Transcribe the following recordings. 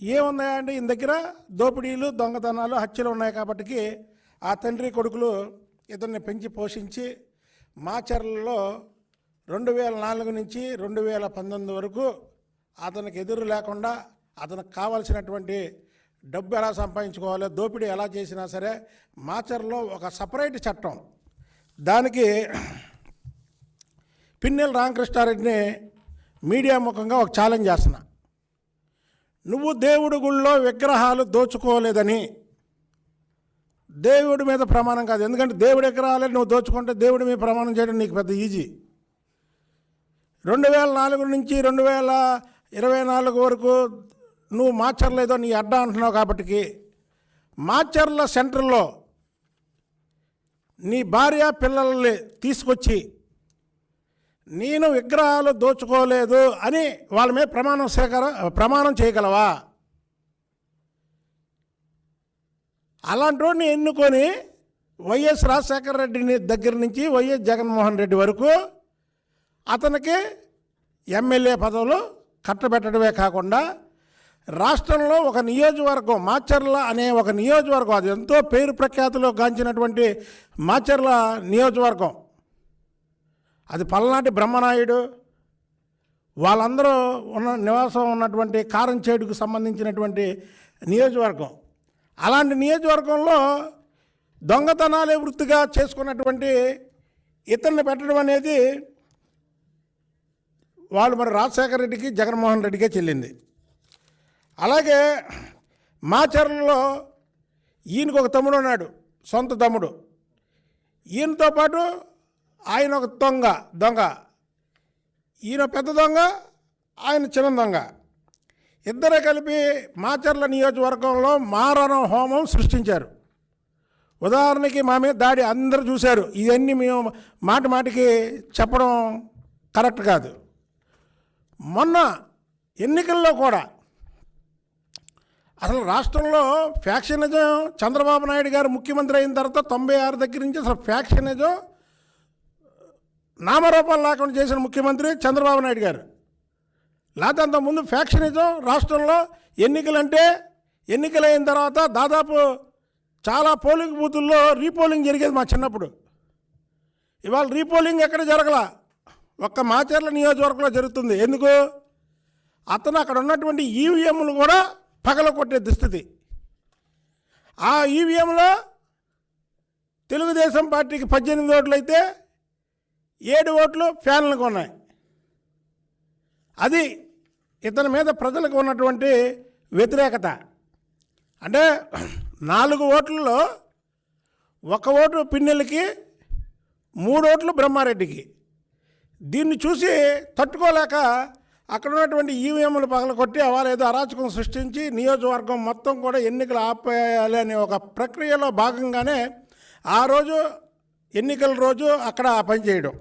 ఏమున్నాయంటే ఈయన దగ్గర దోపిడీలు దొంగతనాలు హత్యలు ఉన్నాయి కాబట్టి ఆ తండ్రి కొడుకులు ఇతన్ని పెంచి పోషించి మాచర్లలో రెండు వేల నాలుగు నుంచి రెండు వేల పంతొమ్మిది వరకు అతనికి ఎదురు లేకుండా అతనికి కావాల్సినటువంటి డబ్బు ఎలా సంపాదించుకోవాలి దోపిడీ ఎలా చేసినా సరే మాచర్లో ఒక సపరేట్ చట్టం. దానికి పిన్నెల రామకృష్ణారెడ్డిని మీడియా ముఖంగా ఒక ఛాలెంజ్ చేస్తున్నా. నువ్వు దేవుడు గుళ్ళో విగ్రహాలు దోచుకోలేదని. దేవుడి మీద ప్రమాణం కాదు. ఎందుకంటే దేవుడి విగ్రహాలే నువ్వు దోచుకుంటే దేవుడి మీద ప్రమాణం చేయడం నీకు పెద్ద ఈజీ. రెండు వేల నాలుగు నుంచి రెండు వేల ఇరవై నాలుగు వరకు నువ్వు మార్చర్లేదో నీ అడ్డా అంటున్నావు కాబట్టి మార్చర్ల సెంటర్లో నీ భార్య పిల్లల్ని తీసుకొచ్చి నేను విగ్రహాలు దోచుకోలేదు అని వాళ్ళ మీద ప్రమాణం స్వీకార ప్రమాణం చేయగలవా? అలాంటి వాడిని ఎన్నుకొని వైఎస్ రాజశేఖర రెడ్డిని దగ్గర నుంచి వైఎస్ జగన్మోహన్ రెడ్డి వరకు అతనికి ఎమ్మెల్యే పదవులు కట్టబెట్టడమే కాకుండా రాష్ట్రంలో ఒక నియోజకవర్గం మాచర్ల అనే ఒక నియోజకవర్గం అది ఎంతో పేరు ప్రఖ్యాతిలో గాంచినటువంటి మాచర్ల నియోజకవర్గం. అది పల్నాటి బ్రహ్మనాయుడు. వాళ్ళందరూ ఉన్న నివాసం ఉన్నటువంటి కారంచేడుకు సంబంధించినటువంటి నియోజకవర్గం. అలాంటి నియోజకవర్గంలో దొంగతనాలే వృత్తిగా చేసుకున్నటువంటి ఇతన్ని పెట్టడం అనేది వాళ్ళు మరి రాజశేఖర రెడ్డికి జగన్మోహన్ రెడ్డికే చెల్లింది. అలాగే మాచర్లలో ఈయనకు ఒక తమ్ముడు ఉన్నాడు సొంత తమ్ముడు. ఈయనతో పాటు ఆయన ఒక దొంగ దొంగ. ఈయన పెద్ద దొంగ ఆయన చిన్న దొంగ. ఇద్దరే కలిపి మాచర్ల నియోజకవర్గంలో మారణ హోమం సృష్టించారు. ఉదాహరణకి మా మీద దాడి అందరూ చూశారు. ఇవన్నీ మేము మాట మాటికి చెప్పడం కరెక్ట్ కాదు. మొన్న ఎన్నికల్లో కూడా అసలు రాష్ట్రంలో ఫ్యాక్షనిజం చంద్రబాబు నాయుడు గారు ముఖ్యమంత్రి అయిన తర్వాత తొంభై ఆరు దగ్గర నుంచి అసలు ఫ్యాక్షనిజం నామరూపాలు లేకుండా చేసిన ముఖ్యమంత్రి చంద్రబాబు నాయుడు గారు. లేకపోతే అంతకుముందు ఫ్యాక్షనిజం రాష్ట్రంలో ఎన్నికలంటే ఎన్నికలైన తర్వాత దాదాపు చాలా పోలింగ్ బూతుల్లో రీపోలింగ్ జరిగేది మా చిన్నప్పుడు. ఇవాళ రీపోలింగ్ ఎక్కడ జరగల? ఒక్క మాచర్ల నియోజకవర్గంలో జరుగుతుంది. ఎందుకు? అతను అక్కడ ఉన్నటువంటి ఈవీఎంలు కూడా పగల కొట్టే దుస్థితి. ఆ ఈవీఎంలో తెలుగుదేశం పార్టీకి పద్దెనిమిది ఓట్లు అయితే ఏడు ఓట్లు ఫ్యాన్లకు ఉన్నాయి. అది ఇతని మీద ప్రజలకు ఉన్నటువంటి వ్యతిరేకత. అంటే నాలుగు ఓట్లలో ఒక ఓటు పిన్నెలకి మూడు ఓట్లు బ్రహ్మారెడ్డికి. దీన్ని చూసి తట్టుకోలేక అక్కడ ఉన్నటువంటి ఈవీఎంలు పగలకొట్టి వాళ్ళు ఏదో అరాచకం సృష్టించి నియోజకవర్గం మొత్తం కూడా ఎన్నికలు ఆపేయాలి అనే ఒక ప్రక్రియలో భాగంగానే ఆ రోజు ఎన్నికల రోజు అక్కడ పనిచేయడం పని చేయడం.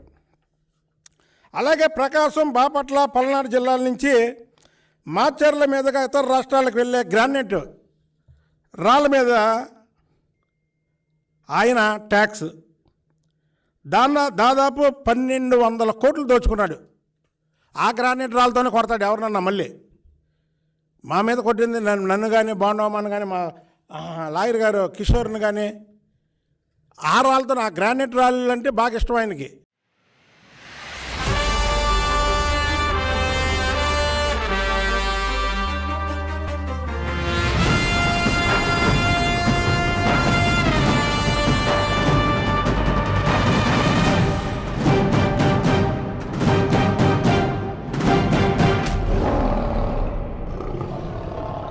అలాగే ప్రకాశం బాపట్ల పల్నాడు జిల్లాల నుంచి మాచర్ల మీదుగా ఇతర రాష్ట్రాలకు వెళ్ళే గ్రానైట్ రాళ్ళ మీద ఆయన ట్యాక్స్. దాన్న దాదాపు పన్నెండు వందల కోట్లు దోచుకున్నాడు. ఆ గ్రానైట్ రాళ్ళతోనే కొడతాడు ఎవరన్నా మళ్ళీ. మా మీద కొట్టింది నన్ను నన్ను కానీ బాండవమ్మని కానీ మా లాయర్ గారు కిషోర్ని కానీ ఆ రాళ్ళతో ఆ గ్రానైట్ రాళ్ళు అంటే బాగా ఇష్టం ఆయనకి.